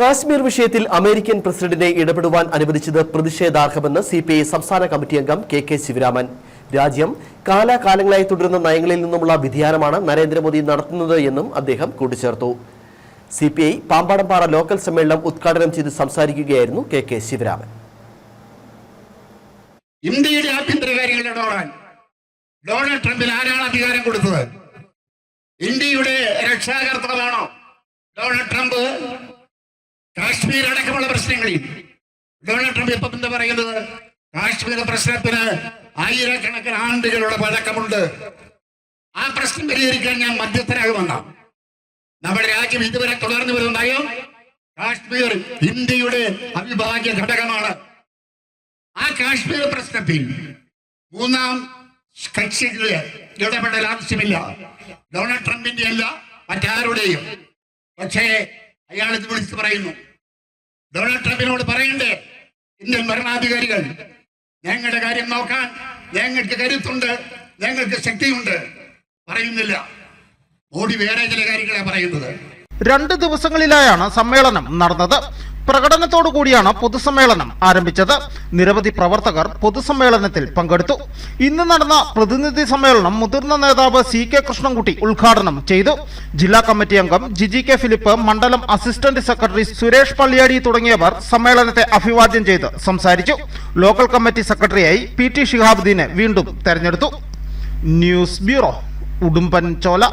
കാശ്മീർ വിഷയത്തിൽ അമേരിക്കൻ പ്രസിഡന്റിനെ ഇടപെടുവാൻ അനുവദിച്ചത് പ്രതിഷേധാർഹമെന്ന് സി പി ഐ സംസ്ഥാന കമ്മിറ്റി അംഗം കെ കെ ശിവരാമൻ. രാജ്യം കാലാകാലങ്ങളായി തുടരുന്ന നയങ്ങളിൽ നിന്നുമുള്ള വ്യതിയാനമാണ് നരേന്ദ്രമോദി നടത്തുന്നത് എന്നും അദ്ദേഹം കൂട്ടിച്ചേർത്തു. C P I Pambadampara local സമ്മേളനം ഉദ്ഘാടനം ചെയ്ത് സംസാരിക്കുകയായിരുന്നു കെ കെ ശിവരാമൻ. ഇന്ത്യയുടെ ആഭ്യന്തര കാര്യങ്ങൾ ഡൊണാൾഡ് ട്രംപിന് ആരാണ് അധികാരം കൊടുത്തത്. ഇന്ത്യയുടെ രക്ഷാകർത്താവാണോ ഡൊണാൾഡ് ട്രംപ് കാശ്മീർ അടക്കമുള്ള പ്രശ്നങ്ങളിൽ. ഡൊണാൾഡ് ട്രംപ് ഇപ്പം എന്താ പറയുന്നത്? കാശ്മീർ പ്രശ്നത്തിന് ആയിരക്കണക്കിന് ആണ്ടുകളുടെ പഴക്കമുണ്ട്. ആ പ്രശ്നം പരിഹരിക്കാൻ ഞാൻ മധ്യസ്ഥനാകുമെന്ന നമ്മുടെ രാജ്യം ഇതുവരെ തുടർന്നു വരുന്നുണ്ടായോ കാശ്മീർ ഇന്ത്യയുടെ അവിഭാജ്യ ഘടകമാണ്. ആ കാശ്മീർ പ്രശ്നത്തിൽ മൂന്നാം കക്ഷികളെ ഇടപെടൽ ആവശ്യമില്ല. ഡൊണാൾഡ് ട്രംപിന്റെ അല്ല മറ്റാരുടെയും. പക്ഷേ അയാൾ ഇത് വിളിച്ചു പറയുന്നു. ഡൊണാൾഡ് ട്രംപിനോട് പറയണ്ടേ ഇന്ത്യൻ ഭരണാധികാരികൾ ഞങ്ങളുടെ കാര്യം നോക്കാൻ ഞങ്ങൾക്ക് കരുത്തുണ്ട് ഞങ്ങൾക്ക് ശക്തിയുണ്ട്. പറയുന്നില്ല. മോഡി വേറെ ചില കാര്യങ്ങളെ പറയുന്നത്. രണ്ട് ദിവസങ്ങളിലായാണ് സമ്മേളനം നടന്നത്. പ്രകടനത്തോടു കൂടിയാണ് പൊതുസമ്മേളനം ആരംഭിച്ചത്. നിരവധി പ്രവർത്തകർ പൊതുസമ്മേളനത്തിൽ പങ്കെടുത്തു. ഇന്ന് നടന്ന പ്രതിനിധി സമ്മേളനം മുതിർന്ന നേതാവ് സി കെ കൃഷ്ണൻകുട്ടി ഉദ്ഘാടനം ചെയ്തു. ജില്ലാ കമ്മിറ്റി അംഗം ജിജി കെ ഫിലിപ്പ് മണ്ഡലം അസിസ്റ്റന്റ് സെക്രട്ടറി സുരേഷ് പള്ളിയാടി തുടങ്ങിയവർ സമ്മേളനത്തെ അഭിവാദ്യം ചെയ്ത് സംസാരിച്ചു. ലോക്കൽ കമ്മിറ്റി സെക്രട്ടറിയായി പി ടി ഷിഹാബുദ്ദീനെ വീണ്ടും തെരഞ്ഞെടുത്തു. ന്യൂസ് ബ്യൂറോ ഉടുമ്പൻ ചോല